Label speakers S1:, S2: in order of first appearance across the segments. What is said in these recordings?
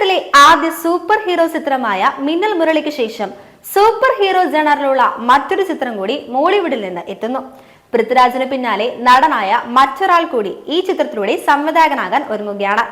S1: മലയാളത്തിലെ ആദ്യ super hero ചിത്രമായ മിന്നൽ മുരളിക്ക് ശേഷം സൂപ്പർ ഹീറോ ജനറിലുള്ള മറ്റൊരു ചിത്രം കൂടി മോളിവുഡിൽ നിന്ന് എത്തുന്നു. പൃഥ്വിരാജിന് പിന്നാലെ നടനായ മറ്റൊരാൾ കൂടി ഈ ചിത്രത്തിലൂടെ സംവിധായകനാകാൻ ഒരുങ്ങുകയാണ്.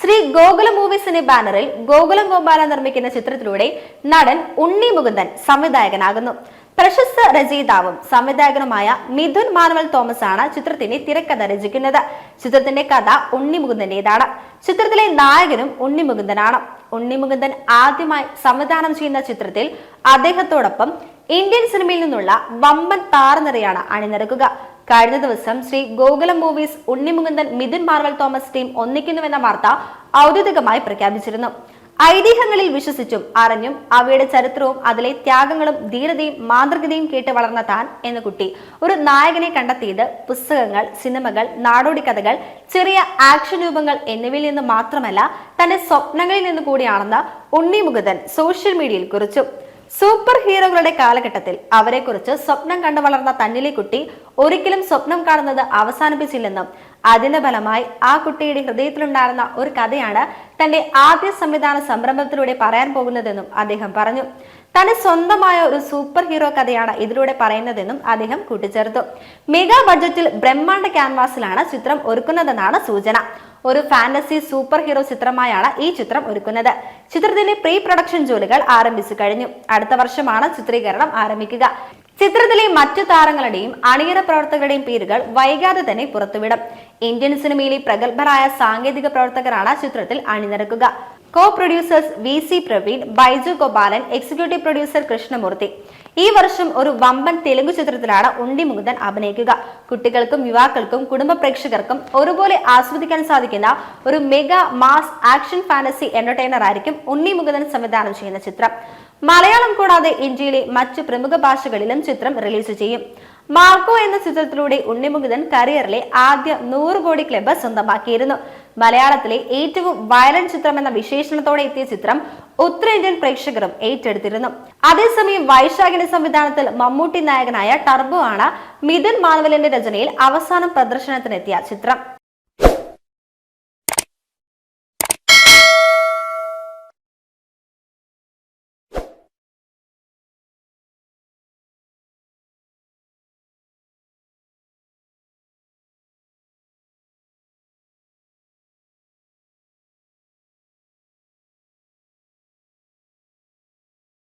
S1: ശ്രീ ഗോകുലം മൂവീസിന്റെ ബാനറിൽ ഗോകുലം ഗോപാല നിർമ്മിക്കുന്ന ചിത്രത്തിലൂടെ നടൻ ഉണ്ണി മുകുന്ദൻ സംവിധായകനാകുന്നു. പ്രശസ്ത രചയിതാവും സംവിധായകനുമായ മിഥുൻ മാനുവൽ തോമസ് ആണ് ചിത്രത്തിന്റെ തിരക്കഥ രചിക്കുന്നത്. ചിത്രത്തിന്റെ കഥ ഉണ്ണിമുകുന്ദന്റേതാണ്. ചിത്രത്തിലെ നായകനും ഉണ്ണിമുകുന്ദനാണ്. ഉണ്ണിമുകുന്ദൻ ആദ്യമായി സംവിധാനം ചെയ്യുന്ന ചിത്രത്തിൽ അദ്ദേഹത്തോടൊപ്പം ഇന്ത്യൻ സിനിമയിൽ നിന്നുള്ള വമ്പൻ താരനിരയാണ് അണിനിരക്കുക. കഴിഞ്ഞ ദിവസം Shri Gokulam movies Unni Mukundan Mithun Marvel Thomas team ഒന്നിക്കുന്നുവെന്ന വാർത്ത ഔദ്യോഗികമായി പ്രഖ്യാപിച്ചിരുന്നു. ഐതിഹ്യങ്ങളിൽ വിശ്വസിച്ചും അറിഞ്ഞും അവയുടെ ചരിത്രവും അതിലെ ത്യാഗങ്ങളും ധീരതയും മാതൃകതയും കേട്ട് വളർന്ന താൻ എന്ന കുട്ടി. ഒരു നായകനെ കണ്ടെത്തിയത് പുസ്തകങ്ങൾ സിനിമകൾ നാടോടി കഥകൾ ചെറിയ ആക്ഷൻ രൂപങ്ങൾ എന്നിവയിൽ നിന്ന് മാത്രമല്ല തന്റെ സ്വപ്നങ്ങളിൽ നിന്ന് കൂടിയാണെന്ന് ഉണ്ണി മുകുതൻ സോഷ്യൽ മീഡിയയിൽ കുറിച്ചു. സൂപ്പർ ഹീറോകളുടെ കാലഘട്ടത്തിൽ അവരെക്കുറിച്ച് സ്വപ്നം കണ്ടു വളർന്ന തന്നിലെ കുട്ടി ഒരിക്കലും സ്വപ്നം കാണുന്നത് അവസാനിപ്പിച്ചില്ലെന്നും അതിന്റെ ഫലമായി ആ കുട്ടിയുടെ ഹൃദയത്തിലുണ്ടായിരുന്ന ഒരു കഥയാണ് തന്റെ ആദ്യ സംവിധാന സംരംഭത്തിലൂടെ പറയാൻ പോകുന്നതെന്നും അദ്ദേഹം പറഞ്ഞു. തന്റെ സ്വന്തമായ ഒരു സൂപ്പർ ഹീറോ കഥയാണ് ഇതിലൂടെ പറയുന്നതെന്നും അദ്ദേഹം കൂട്ടിച്ചേർത്തു. മെഗാ ബഡ്ജറ്റിൽ ബ്രഹ്മാണ്ഡ ക്യാൻവാസിലാണ് ചിത്രം ഒരുക്കുന്നതെന്നാണ് സൂചന. ഒരു ഫാന്റസി സൂപ്പർ ഹീറോ ചിത്രമായാണ് ഈ ചിത്രം ഒരുക്കുന്നത്. ചിത്രത്തിന്റെ പ്രീ പ്രൊഡക്ഷൻ ജോലികൾ ആരംഭിച്ചു കഴിഞ്ഞു. അടുത്ത വർഷമാണ് ചിത്രീകരണം ആരംഭിക്കുക. ചിത്രത്തിലെ മറ്റു താരങ്ങളുടെയും അണിയറ പ്രവർത്തകരുടെയും പേരുകൾ വൈകാതെ തന്നെ പുറത്തുവിടും. ഇന്ത്യൻ സിനിമയിലെ പ്രഗത്ഭരായ സാങ്കേതിക പ്രവർത്തകരാണ് ചിത്രത്തിൽ അണിനിരക്കുക. Co producers V C Praveen Baiju Gopalan executive producer Krishnamoorthy. ഈ വർഷം ഒരു വമ്പൻ തെലുങ്ക് ചിത്രത്തിലാണ് ഉണ്ണി മുകുന്ദൻ അഭിനയിക്കുക. കുട്ടികൾക്കും യുവാക്കൾക്കും കുടുംബ പ്രേക്ഷകർക്കും ഒരുപോലെ ആസ്വദിക്കാൻ സാധിക്കുന്ന ഒരു mega mass action fantasy entertainer ആയിരിക്കും ഉണ്ണി മുകുന്ദൻ സംവിധാനം ചെയ്യുന്ന ചിത്രം. മലയാളം കൂടാതെ ഇന്ത്യയിലെ മറ്റ് പ്രമുഖ ഭാഷകളിലും ചിത്രം റിലീസ് ചെയ്യും. മാർക്കോ എന്ന ചിത്രത്തിലൂടെ ഉണ്ണിമുകുന്ദൻ കരിയറിലെ ആദ്യ നൂറ് കോടി ക്ലബ് സ്വന്തമാക്കിയിരുന്നു. മലയാളത്തിലെ ഏറ്റവും വയലന്റ് ചിത്രം എന്ന വിശേഷണത്തോടെ എത്തിയ ചിത്രം ഉത്തരേന്ത്യൻ പ്രേക്ഷകരും ഏറ്റെടുത്തിരുന്നു. അതേസമയം വൈശാഖിന്റെ സംവിധാനത്തിൽ മമ്മൂട്ടി നായകനായ ടർബോ ആണ് മിഥുൻ മാധവലിന്റെ രചനയിൽ അവസാനം പ്രദർശനത്തിനെത്തിയ ചിത്രം.